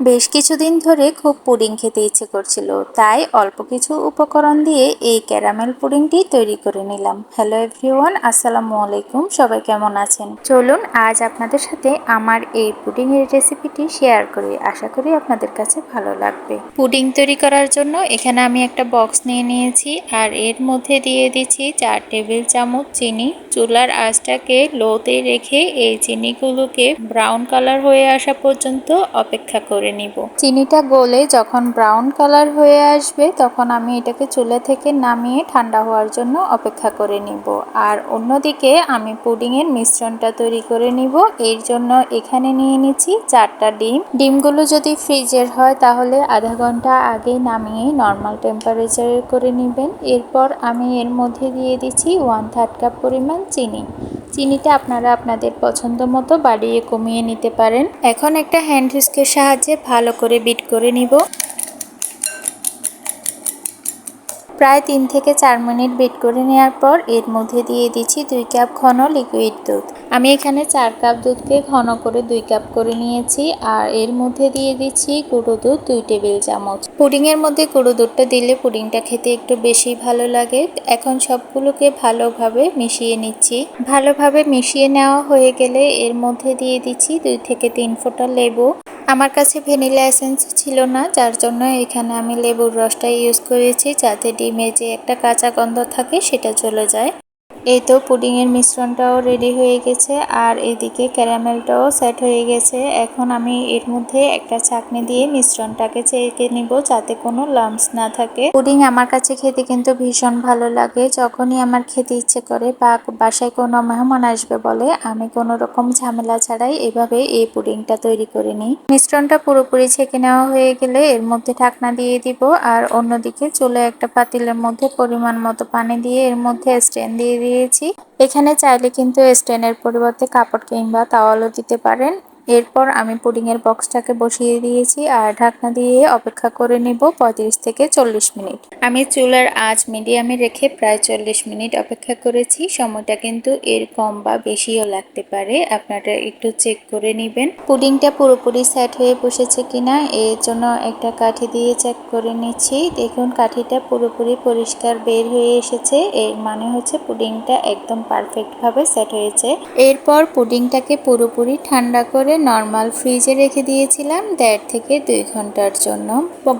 বেশ কিছুদিন ধরে খুব পুডিং খেতে ইচ্ছে করছিল, তাই অল্প কিছু উপকরণ দিয়ে এই ক্যারামেল পুডিংটি তৈরি করে নিলাম। হ্যালো এভরিওয়ান, আসসালামু আলাইকুম, সবাই কেমন আছেন? চলুন আজ আপনাদের সাথে আমার এই পুডিং এর রেসিপিটি শেয়ার করি, আশা করি আপনাদের কাছে ভালো লাগবে। পুডিং তৈরি করার জন্য এখানে আমি একটা বক্স নিয়ে নিয়েছি, আর এর মধ্যে দিয়ে দিচ্ছি চার টেবিল চামচ চিনি। চুলার আঁচটাকে লোতে রেখে এই চিনিগুলোকে ব্রাউন কালার হয়ে আসা পর্যন্ত অপেক্ষা করে নিব। চিনিটা গলে যখন ব্রাউন কালার হয়ে আসবে, তখন আমি এটাকে চুলা থেকে নামিয়ে ঠান্ডা হওয়ার জন্য অপেক্ষা করে নিব। আর অন্যদিকে আমি পুডিংয়ের মিশ্রণটা তৈরি করে নিব। এর জন্য এখানে নিয়ে নিচ্ছি চারটা ডিম। ডিমগুলো যদি ফ্রিজের হয়, তাহলে আধা ঘণ্টা আগে নামিয়ে নর্মাল টেম্পারেচারে করে নেবেন। এরপর আমি এর মধ্যে দিয়ে দিচ্ছি ওয়ান থার্ড কাপ পরিমাণ চিনি। চিনিটা আপনারা আপনাদের পছন্দ মতো বাড়িয়ে কমিয়ে নিতে পারেন। এখন একটা হ্যান্ড হুইস্কের সাহায্যে ভালো করে বিট করে নিব। প্রায় তিন থেকে চার মিনিট বিট করে নেওয়ার পর এর মধ্যে দিয়ে দিচ্ছি দুই কাপ ঘন লিকুইড দুধ। আমি এখানে চার কাপ দুধকে ঘন করে দুই কাপ করে নিয়েছি আর এর মধ্যে দিয়ে দিচ্ছি গুঁড়ো দুধ দুই টেবিল চামচ। পুডিংয়ের মধ্যে গুঁড়ো দুধটা দিলে পুডিংটা খেতে একটু বেশি ভালো লাগে। এখন সবগুলোকে ভালোভাবে মিশিয়ে নিচ্ছি। ভালোভাবে মিশিয়ে নেওয়া হয়ে গেলে এর মধ্যে দিয়ে দিচ্ছি দুই থেকে তিন ফোঁটা লেবু। আমার কাছে ভ্যানিলা এসেন্স ছিল না, যার জন্য এখানে আমি লেবুর রসটা ইউজ করেছি, যাতে ডিমে যে একটা কাঁচা গন্ধ থাকে সেটা চলে যায়। এই তো পুডিংয়ের মিশ্রণটাও রেডি হয়ে গেছে আর এদিকে ক্যারামেলটাও সেট হয়ে গেছে। এখন আমি এর মধ্যে একটা চাকনি দিয়ে মিশ্রণটাকে চেকে নিব যাতে কোনো লাম্পস না থাকে। পুডিং আমার কাছে খেতে কিন্তু ভীষণ ভালো লাগে। যখনই আমার খেতে ইচ্ছে করে বা বাসায় কোনো মেহমান আসবে বলে, আমি কোনো রকম ঝামেলা ছাড়াই এভাবে এই পুডিংটা তৈরি করে নিই। মিশ্রণটা পুরোপুরি ছেঁকে নেওয়া হয়ে গেলে এর মধ্যে ঢাকনা দিয়ে দিব আর অন্যদিকে চলে একটা পাতিলের মধ্যে পরিমাণ মতো পানি দিয়ে এর মধ্যে স্ট্যান্ড দিয়ে দিয়ে দিয়েছি। এখানে চাইলে কিন্তু স্ট্যান্ডের পরিবর্তে কাপড় কিংবা তাওয়ালও দিতে পারেন। এরপর আমি পুডিংয়ের বক্সটাকে বসিয়ে দিয়েছি আর ঢাকনা দিয়ে অপেক্ষা করে নিব পঁয়ত্রিশ থেকে চল্লিশ মিনিট। আমি চুলার আঁচ মিডিয়ামে রেখে প্রায় চল্লিশ মিনিট অপেক্ষা করেছি। সময়টা কিন্তু এর কম বা বেশিও লাগতে পারে। আপনারা একটু চেক করে নেবেন। পুডিংটা পুরোপুরি সেট হয়ে বসেছে কিনা, এর জন্য একটা কাঠি দিয়ে চেক করে নিচ্ছি। দেখুন, কাঠিটা পুরোপুরি পরিষ্কার বের হয়ে এসেছে। এর মানে হচ্ছে পুডিংটা একদম পারফেক্টভাবে সেট হয়েছে। এরপর পুডিংটাকে পুরোপুরি ঠান্ডা করে নর্মাল ফ্রিজে রেখে দিয়েছিলাম দেড় থেকে দুই ঘণ্টার জন্য।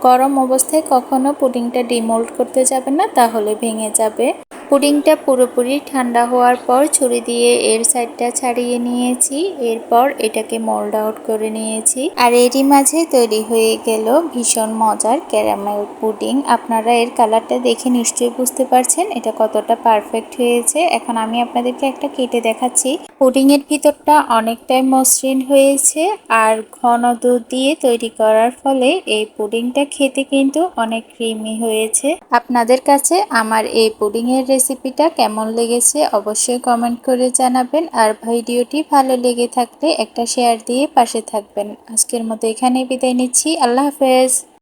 গরম অবস্থায় কখনো পুডিংটা ডিমোল্ড করতে যাবে না, তাহলে ভেঙে যাবে। পুডিংটা পুরোপুরি ঠান্ডা হওয়ার পর ছুরি দিয়ে এর সাইডটা ছাড়িয়ে নিয়েছি। এরপর এটাকে মোল্ড আউট করে নিয়েছি। আর এরই মাঝে তৈরি হয়ে গেল ভীষণ মজার ক্যারামেল পুডিং আপনারা এর কালারটা দেখে নিশ্চয়ই বুঝতে পারছেন এটা কতটা পারফেক্ট হয়েছে। এখন আমি আপনাদেরকে একটা কেটে দেখাচ্ছি। পুডিং এর ভিতরটা অনেকটাই মসৃণ হয়েছে আর ঘন দুধ দিয়ে তৈরি করার ফলে এই পুডিংটা খেতে কিন্তু অনেক ক্রিমি হয়েছে। আপনাদের কাছে আমার এই পুডিং এর রেসিপিটা কেমন লেগেছে অবশ্যই কমেন্ট করে জানাবেন। আর ভিডিওটি ভালো লেগে থাকলে একটা শেয়ার দিয়ে পাশে থাকবেন। আজকের মতো এখানেই বিদায় নিচ্ছি। আল্লাহ হাফেজ।